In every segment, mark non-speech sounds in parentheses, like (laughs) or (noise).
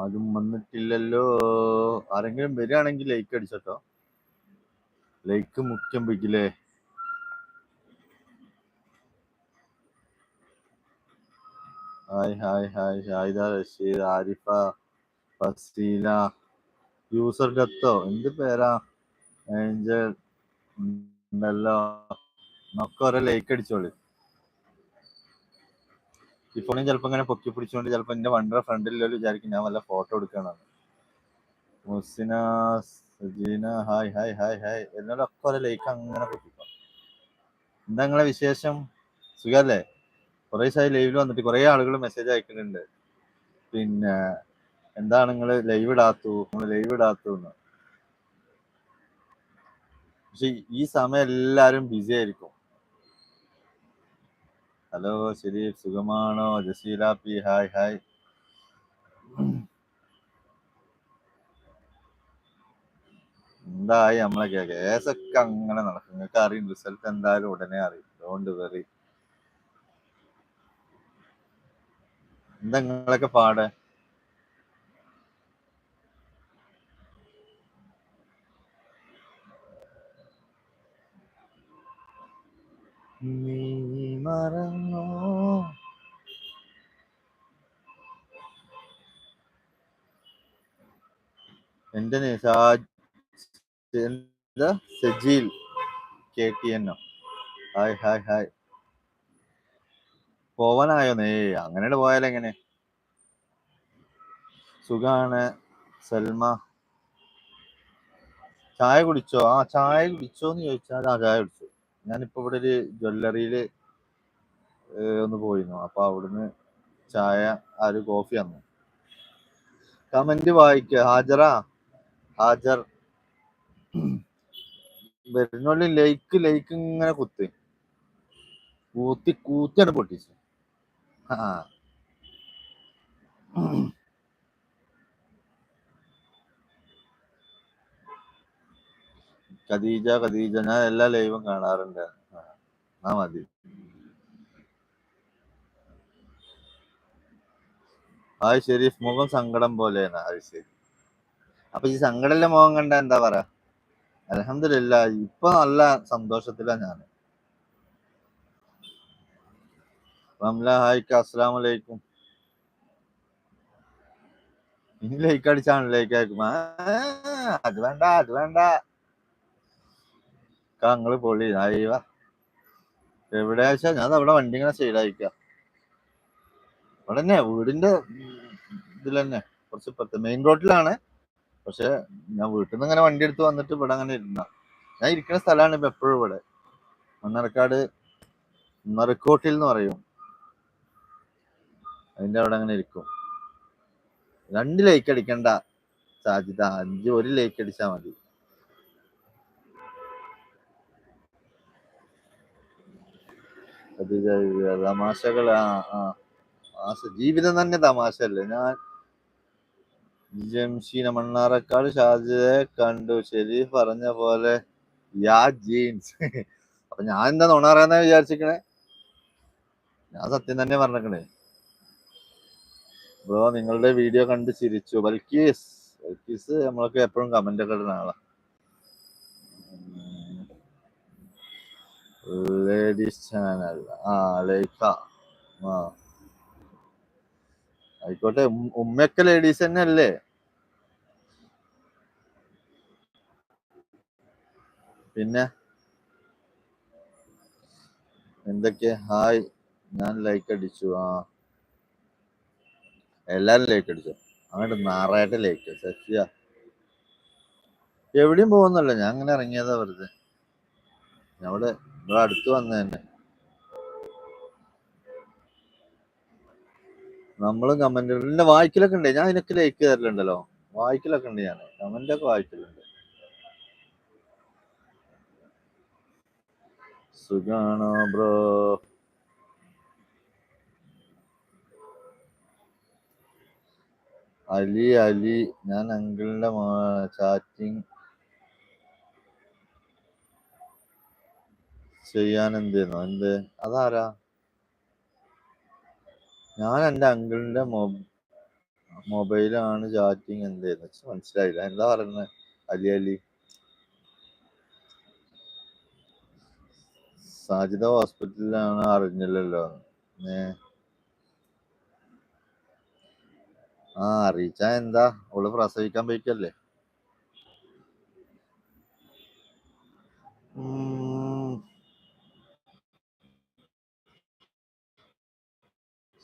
ആരും വന്നിട്ടില്ലല്ലോ. ആരെങ്കിലും വരികയാണെങ്കിൽ ലൈക്ക് അടിച്ചോട്ടോ. ലൈക്ക് മുഖ്യം പിടിക്കില്ലേ? Hi hi hi Shahida Rasheed Arifa Faseela user ഡത്തോ എന്ത് പേരാ? ഏഞ്ചൽ ഉണ്ടല്ലോ നമുക്ക് ഓരോ ലൈക്ക് അടിച്ചോളി. ഇപ്പോഴും ചിലപ്പോ ഇങ്ങനെ പൊക്കി പിടിച്ചോണ്ട് ചിലപ്പോ എന്റെ വണ്ടറ ഫ്രണ്ടിലോ വിചാരിക്കും ഞാൻ വല്ല ഫോട്ടോ എടുക്കണം Musina Sajeena hi hi hi hi എന്നോടൊക്കെ ഓരോ ലൈക്ക് അങ്ങനെ പൊട്ടിക്കോ എന്താ നിങ്ങളെ വിശേഷം? സുഖല്ലേ? കുറെ ദിവസമായി ലൈവിൽ വന്നിട്ട് കുറെ ആളുകൾ മെസ്സേജ് അയക്കുന്നുണ്ട് പിന്നെ എന്താണ് നിങ്ങൾ ലൈവ് ഇടാത്തു? നിങ്ങൾ ലൈവ് ഇടാത്തു എന്ന്. പക്ഷെ ഈ സമയം എല്ലാരും ബിസി ആയിരിക്കും. ഹലോ ശരി സുഖമാണോ? ജസീല പി ഹായ് ഹായ് എന്തായി നമ്മളെ കേസൊക്കെ അങ്ങനെ നടക്കും? നിങ്ങൾക്ക് അറിയും റിസൾട്ട് എന്തായാലും ഉടനെ അറിയും. ഡോണ്ട് വെറി എന്താ നിങ്ങളൊക്കെ പാട്? സാ- എന്താ? സജീൽ കെ ടി എന്നോ ഹായ് ഹായ് ഹായ്. പോവാനായോ നേ? അങ്ങനെ പോയാലെങ്ങനെ സുഖാണ്. സൽമ. ചായ കുടിച്ചോ? ആ ചായ കുടിച്ചോന്ന് ചോദിച്ചാൽ ആ ചായ കുടിച്ചു. ഞാനിപ്പോ ഇവിടെ ഒരു ജ്വല്ലറിയിൽ ഒന്ന് പോയിരുന്നു. അപ്പൊ അവിടുന്ന് ചായ ആ ഒരു കോഫി തന്നു കമന്റ് വായിക്ക. ഹാജറ? ഹാജർ. വരുന്നുള്ളിൽ ലൈക്ക് ലൈക്ക് ഇങ്ങനെ കുത്തി. കൂത്തി കൂത്തിയാണ് പൊട്ടിച്ചു. ആ. കദീജ ഖദീജ ഞാൻ എല്ലാ ലൈവും കാണാറുണ്ട്. ആ മതി. ആ ഷെരീഫ് മുഖം സങ്കടം പോലെയാണ്. അത് ശരി. അപ്പൊ ഈ സങ്കടല്ല മുഖം കണ്ട എന്താ പറയാ? അലഹമില്ല ഇപ്പൊ നല്ല സന്തോഷത്തിലാ ഞാൻ റംല ഹായ്ക്ക് അസ്സലാം വലൈക്കും ഇനി ലൈക്ക് അടിച്ചാണ് ലൈക്ക് അയക്കും അത് വേണ്ട അത് വേണ്ട. ഞങ്ങൾ പൊളി അയവ എവിടെയാ ഞാൻ അവിടെ വണ്ടി ഇങ്ങനെ സൈഡായിക്ക ഇവിടെ തന്നെ വീടിന്റെ ഇതിൽ തന്നെ കുറച്ച് മെയിൻ റോഡിലാണ് പക്ഷെ ഞാൻ വീട്ടിൽ നിന്ന് ഇങ്ങനെ വണ്ടി എടുത്ത് വന്നിട്ട് ഇവിടെ അങ്ങനെ ഇരുന്ന. ഞാൻ ഇരിക്കുന്ന സ്ഥലമാണ് ഇപ്പൊ എപ്പോഴും ഇവിടെ. മണ്ണാർക്കാട് നറുക്കോട്ടിൽ എന്ന് പറയും. അതിന്റെ അവിടെ അങ്ങനെ ഇരിക്കും. രണ്ട് ലൈക്ക് അടിക്കണ്ട സാധ്യത അഞ്ച് ഒരു ലൈക്ക് അടിച്ചാ മതി. തമാശകൾ ആ ആ ജീവിതം തന്നെ തമാശ അല്ലേ ഞാൻ ജംഷീന മണ്ണാറക്കാട് ഷാജിയെ കണ്ടു. ശരി പറഞ്ഞ പോലെ. യാ ജീൻസ്. (laughs) അപ്പൊ ഞാൻ എന്താ നുണ പറയാന്നാ വിചാരിച്ചിക്കണേ ഞാൻ സത്യം തന്നെ പറഞ്ഞേക്കണേ ബ്രോ നിങ്ങളുടെ വീഡിയോ കണ്ട് ചിരിച്ചു. ബൽക്കീസ്. ബൽക്കീസ് നമ്മളൊക്കെ എപ്പോഴും കമന്റ് ഒക്കെ ഇടുന്ന ആളാ. ലേഡീസ് ചാനൽ ആ ലേഖ. ആ. ആയിക്കോട്ടെ ഉമ്മയൊക്കെ ലേഡീസ് തന്നെ അല്ലേ പിന്നെ എന്തൊക്കെ? ഹായ്. ഞാൻ ലൈക്ക് അടിച്ചു. ആ. എല്ലാരും ലൈക്ക് അടിച്ചു? അങ്ങോട്ട് നാറായിട്ട് ലൈക്ക് സത്യ എവിടെയും പോകുന്നല്ലോ ഞാൻ അങ്ങനെ ഇറങ്ങിയതാ വെറുതെ. അവിടെ ഇവിടെ അടുത്ത് വന്ന തന്നെ നമ്മളും കമന്റ് പിന്നെ വായിക്കലൊക്കെ ഉണ്ട്. ഞാൻ ഇതിനൊക്കെ ലൈക്ക് തരലുണ്ടല്ലോ വായിക്കലൊക്കെ ഉണ്ട് ഞാൻ. കമന്റ് ഒക്കെ വായിക്കലുണ്ട്. സുഖാണോ ബ്രോ. അലി അലി ഞാൻ അങ്കിളിന്റെ ചാറ്റിംഗ് ചെയ്യാൻ എന്തെന്നോ എന്ത്? അതാരാ? ഞാൻ എന്റെ അങ്കിളിന്റെ മൊബൈലാണ് ചാറ്റിങ് എന്തേന്ന് മനസ്സിലായില്ല. എന്താ പറയുന്നത് അലി അലി. സാജിദ ഹോസ്പിറ്റലിലാണ് അറിഞ്ഞില്ലല്ലോ. ഏ. ആ അറിയിച്ചാ എന്താ? അവൾ പ്രസവിക്കാൻ പോയിക്കല്ലേ.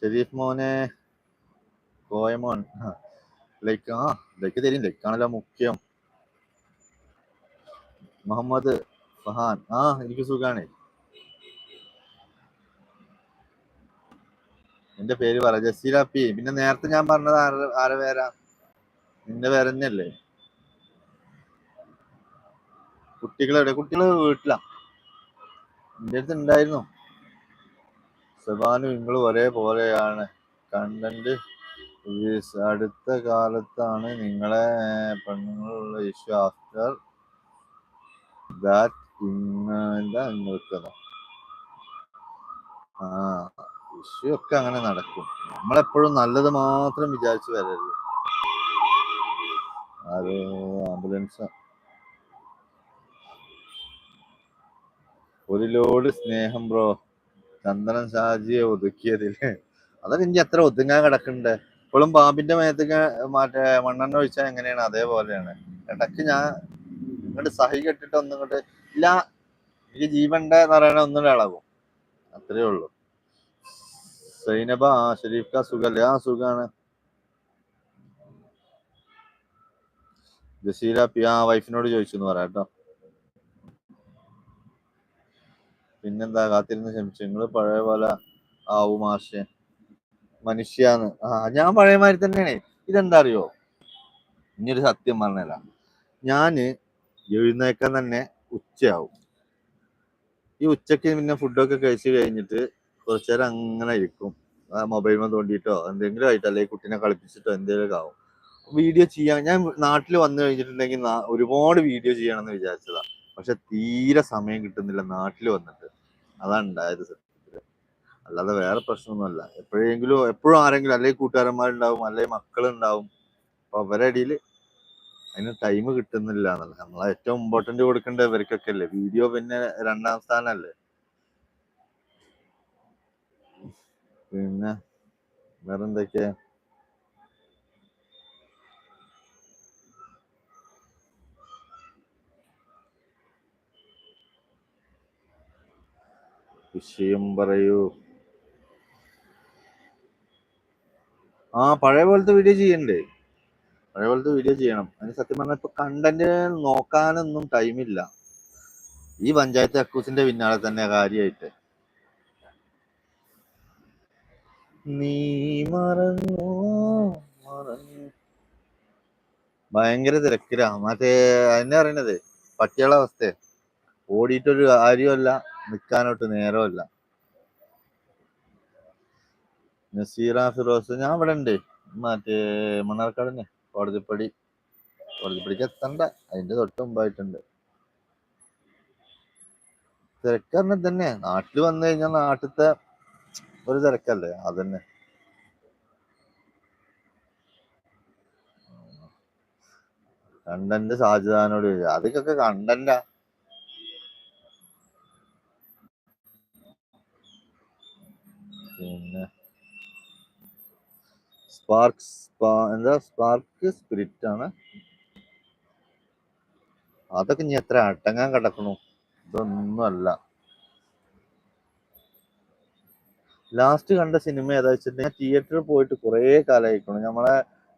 ഷെരീഫ് മോനെ. കോയമോൻ ലൈക്ക് ആ ലൈക്ക് തരും. ലൈക്കാണല്ലോ മുഖ്യം. മുഹമ്മദ് ഫഹാൻ. ആ എനിക്ക് സുഖാണ്. എന്റെ പേര് പറ ജസീല പി. പിന്നെ നേരത്തെ ഞാൻ പറഞ്ഞത് ആര ആരെ പേരാ? നിന്റെ പേര് കുട്ടികളെവിടെ കുട്ടികൾ വീട്ടിലാ. എന്റെ അടുത്ത് ഉണ്ടായിരുന്നു സബാനും നിങ്ങളും ഒരേപോലെയാണ്. കണ്ടന്റ് അടുത്ത കാലത്താണ് നിങ്ങളെ പെണ്ണുങ്ങളുള്ള ഇഷ്യൂ ആഫ്റ്റർ ദാറ്റ് എന്താ നിൽക്കുന്നത് ആ. ഇഷ്യൂ അങ്ങനെ നടക്കും. നമ്മളെപ്പോഴും നല്ലത് മാത്രം വിചാരിച്ചു വരരുത്. അത് ആംബുലൻസ്. ഒരു ലോഡ് സ്നേഹം ബ്രോ. ചന്ദനൻ ഷാജിയെ ഒതുക്കിയതിൽ അതൊക്കെ ഇനി എത്ര ഒതുങ്ങാൻ കിടക്കണ്ടേ. ഇപ്പോഴും പാമ്പിന്റെ മേത്തൊക്കെ മറ്റേ മണ്ണെണ്ണ ഒഴിച്ചാൽ എങ്ങനെയാണ്? അതേപോലെയാണ്. ഇടയ്ക്ക് ഞാൻ ഇങ്ങോട്ട് സഹി കെട്ടിട്ട് ഒന്നും ഇങ്ങോട്ട് ഇല്ല എനിക്ക് ജീവന്റെ എന്ന് പറയണ ഒന്നും ഇളകും. അത്രേ ഉള്ളൂ. സൈനബ ആ ഷരീഫ് ഖാ സുഖല്ലേ ആ സുഖാണ് ജസീല പി ആ വൈഫിനോട് ചോദിച്ചു എന്ന് പറയാം പിന്നെന്താ കാത്തിരുന്ന് ക്ഷമിച്ചു നിങ്ങൾ പഴയ പോലെ ആവു ആശയ മനുഷ്യാന്ന് ആ ഞാൻ പഴയ മാതിരി തന്നെയാണ്. ഇതെന്താ അറിയോ? ഇനിയൊരു സത്യം പറഞ്ഞല്ല ഞാൻ എഴുന്നേക്കാൻ തന്നെ ഉച്ചയാവും. ഈ ഉച്ചയ്ക്ക് പിന്നെ ഫുഡൊക്കെ കഴിച്ചു കഴിഞ്ഞിട്ട് കുറച്ചു നേരം അങ്ങനെ ഇരിക്കും മൊബൈൽ തോണ്ടിയിട്ടോ എന്തെങ്കിലും ആയിട്ട് അല്ലെങ്കിൽ കുട്ടീനെ കളിപ്പിച്ചിട്ടോ എന്തെങ്കിലും ആവും. വീഡിയോ ചെയ്യാൻ ഞാൻ നാട്ടിൽ വന്നു കഴിഞ്ഞിട്ടുണ്ടെങ്കിൽ ഒരുപാട് വീഡിയോ ചെയ്യണമെന്ന് വിചാരിച്ചതാ. പക്ഷെ തീരെ സമയം കിട്ടുന്നില്ല നാട്ടിൽ വന്നിട്ട്. അതാണ് ഉണ്ടായത് സത്യത്തിൽ. അല്ലാതെ വേറെ പ്രശ്നമൊന്നുമല്ല. എപ്പോഴെങ്കിലും എപ്പോഴും ആരെങ്കിലും അല്ലെങ്കിൽ കൂട്ടുകാരന്മാരുണ്ടാവും അല്ലെങ്കിൽ മക്കളുണ്ടാവും അപ്പൊ അവരുടെ ഇടയിൽ അതിന് ടൈം കിട്ടുന്നില്ല എന്നല്ല നമ്മളെ ഏറ്റവും ഇമ്പോർട്ടന്റ് കൊടുക്കേണ്ടത് ഇവർക്കൊക്കെ അല്ലേ. വീഡിയോ പിന്നെ രണ്ടാം സ്ഥാനല്ലേ പിന്നെ വേറെന്തൊക്കെയാ വിഷയം പറയൂ. ആ പഴയ പോലത്തെ വീഡിയോ ചെയ്യണ്ടേ? പഴയ പോലത്തെ വീഡിയോ ചെയ്യണം. അതിന് സത്യം പറഞ്ഞാൽ ഇപ്പൊ കണ്ടന്റ് നോക്കാനൊന്നും ടൈമില്ല ഈ പഞ്ചായത്ത് അക്കൂസിന്റെ പിന്നാലെ തന്നെ കാര്യമായിട്ട് നീ മറന്നു മറന്നു. ഭയങ്കര തിരക്കിലാ. മറ്റേ എന്നെ അറിയണത് പട്ടികളെ അവസ്ഥ ഓടിയിട്ടൊരു കാര്യമല്ല നിൽക്കാനോട്ട് നേരമല്ല നസീറ ഫിറോസ് ഞാൻ ഇവിടെ ഉണ്ട് മറ്റേ മണ്ണാർക്കാട് കോടതിപ്പടി. കോടതിപ്പടിക്ക് എത്തണ്ട. അതിന്റെ തൊട്ട് മുമ്പായിട്ടുണ്ട്. തിരക്കറിഞ്ഞ തന്നെ നാട്ടിൽ വന്നു കഴിഞ്ഞാൽ നാട്ടിലത്തെ ഒരു തിരക്കല്ലേ? അതന്നെ. കണ്ടന്റ് സാധ്യതാനോട്. അതൊക്കെ കണ്ടന്റാ. പിന്നെ സ്പാർക്ക് എന്താ സ്പാർക്ക് സ്പിരിറ്റ് ആണ് അതൊക്കെ ഇനി എത്ര അടങ്ങാൻ കിടക്കണു? ഇതൊന്നും അല്ല ലാസ്റ്റ് കണ്ട സിനിമ ഏതാ വെച്ചിട്ടുണ്ടെങ്കിൽ തിയേറ്ററിൽ പോയിട്ട് കുറേ കാലമായിക്കണു നമ്മളെ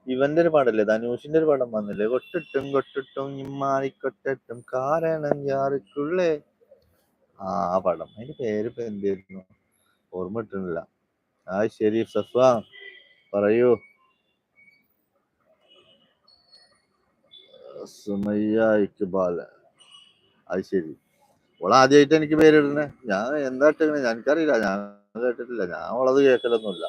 ഇവന്റെ ഒരു പടല്ലേ? ധനുഷിന്റെ ഒരു പടം വന്നില്ലേ? കൊട്ടിട്ടും കൊട്ടിട്ടും ഇമ്മാരിക്കൊട്ടും കാരണം യാർക്കുള്ളേ ആ ആ പടം. അതിന്റെ പേര് ഇപ്പൊ എന്തായിരുന്നു ഓർമ്മ കിട്ടുന്നില്ല ആ ശരി സഫ പറയൂ. സുമയ്യ ഇക്ബാൽ അത് ശരി. ഓളാദ്യമായിട്ട് എനിക്ക് പേരിടുന്നേ. ഞാൻ എന്താ ഇട്ടേ എനിക്കറിയില്ല. ഞാൻ കേട്ടിട്ടില്ല. ഞാൻ വളത് കേൾക്കലൊന്നുമില്ല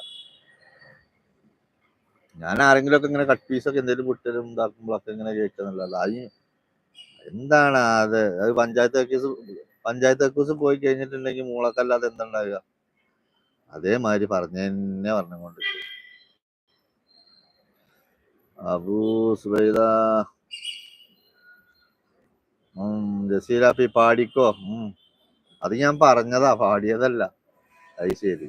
ഞാൻ ആരെങ്കിലും ഒക്കെ ഇങ്ങനെ കട്ട് പീസൊക്കെ എന്തെങ്കിലും വിട്ടലും ഇതാക്കുമ്പോഴൊക്കെ ഇങ്ങനെ കേൾക്കുന്നില്ല അത് എന്താണ് അത്? അത് പഞ്ചായത്ത് ഓഫീസ് പഞ്ചായത്ത് ഓഫീസ് പോയി കഴിഞ്ഞിട്ടുണ്ടെങ്കിൽ മൂളക്കല്ലാതെ എന്തുണ്ടാവുക? അതേമാതിരി പറഞ്ഞു തന്നെ പറഞ്ഞുകൊണ്ട്. അബൂ സുബൈദ. ജസീലാപ്പി പാടിക്കോ. അത് ഞാൻ പറഞ്ഞതാ. പാടിയതല്ല. അത് ശരി